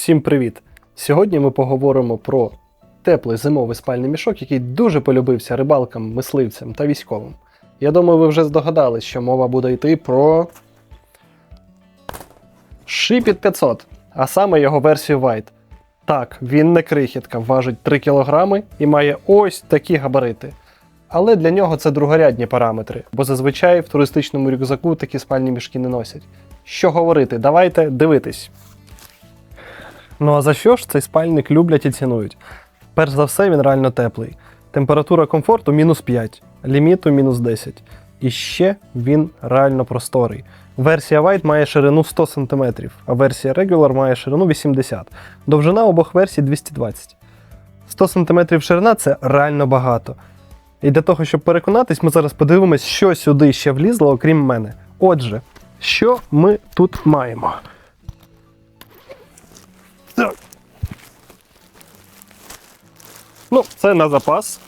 Всім привіт! Сьогодні ми поговоримо про теплий зимовий спальний мішок, який дуже полюбився рибалкам, мисливцям та військовим. Я думаю, ви вже здогадались, що мова буде йти про Shipit 500, а саме його версію White. Так, він не крихітка, важить 3 кг і має ось такі габарити. Але для нього це другорядні параметри, бо зазвичай в туристичному рюкзаку такі спальні мішки не носять. Що говорити, давайте дивитись. Ну а за що ж цей спальник люблять і цінують? Перш за все, він реально теплий. Температура комфорту мінус 5, ліміту мінус 10. І ще він реально просторий. Версія White має ширину 100 см, а версія Regular має ширину 80 Довжина обох версій 220 100 см ширина це реально багато. І для того, щоб переконатись, ми зараз подивимось, що сюди ще влізло, окрім мене. Отже, що ми тут маємо? Ну, це на запас.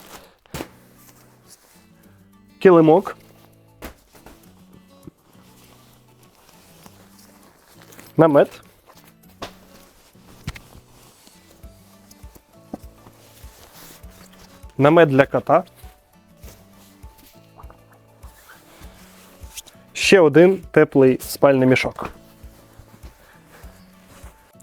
Килимок. Намет. Намет для кота. Ще один теплий спальний мішок.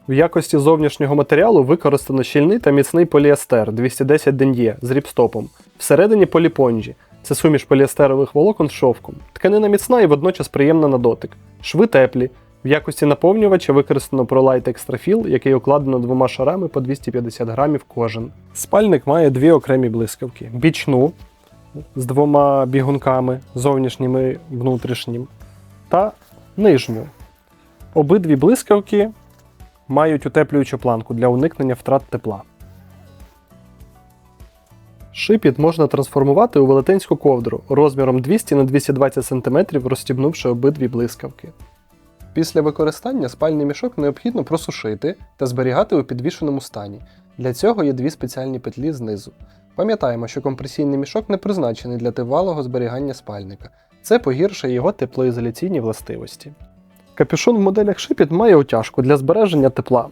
В якості зовнішнього матеріалу використано щільний та міцний поліестер 210 ден'є з ріпстопом. Всередині поліпонжі. Це суміш поліестерових волокон з шовком. Тканина міцна і водночас приємна на дотик. Шви теплі. В якості наповнювача використано Prolite Extra Fill, який укладено двома шарами по 250 грамів кожен. Спальник має дві окремі блискавки: бічну з двома бігунками, зовнішнім і внутрішнім, та нижню. Обидві блискавки мають утеплюючу планку для уникнення втрат тепла. Шипіт можна трансформувати у велетенську ковдру розміром 200 на 220 см, розстібнувши обидві блискавки. Після використання спальний мішок необхідно просушити та зберігати у підвішеному стані. Для цього є дві спеціальні петлі знизу. Пам'ятаємо, що компресійний мішок не призначений для тривалого зберігання спальника. Це погіршує його теплоізоляційні властивості. Капюшон в моделях Shipit має утяжку для збереження тепла.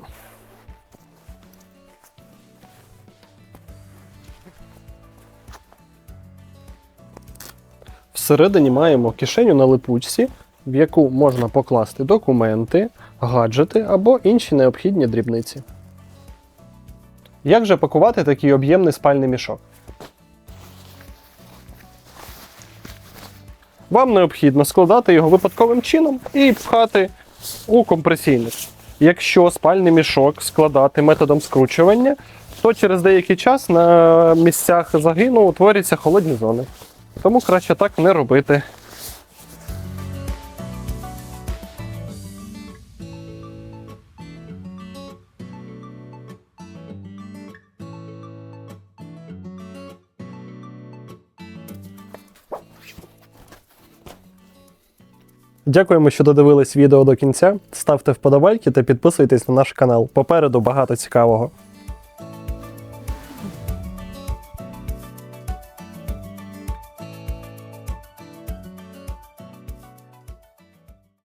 Всередині маємо кишеню на липучці, в яку можна покласти документи, гаджети або інші необхідні дрібниці. Як же пакувати такий об'ємний спальний мішок? Вам необхідно складати його випадковим чином і пхати у компресійник. Якщо спальний мішок складати методом скручування, то через деякий час на місцях загину утворюються холодні зони. Тому краще так не робити. Дякуємо, що додивились відео до кінця. Ставте вподобайки та підписуйтесь на наш канал. Попереду багато цікавого.